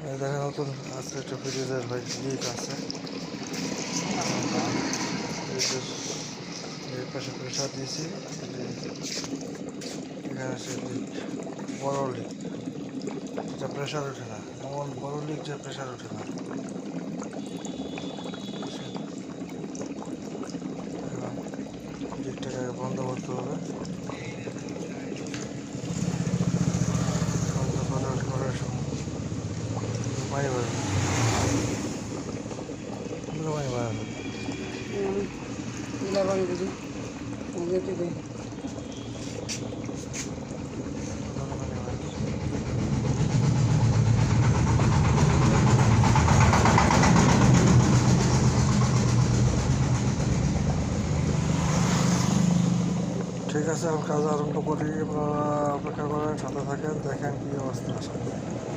দেখেন নতুন আছে, একটা ফ্রিজের হয় আছে। এর পাশে প্রেশার দিয়েছি, এখানে লিক বড় লিক যা প্রেশার ওঠে না, এমন বড় লিক যে প্রেশার ওঠে না। ঠিক আছে আমি কাজ আরম্ভ করি। আপনারা অপেক্ষা করেন সাথে থাকেন দেখেন কি অবস্থা। আসলে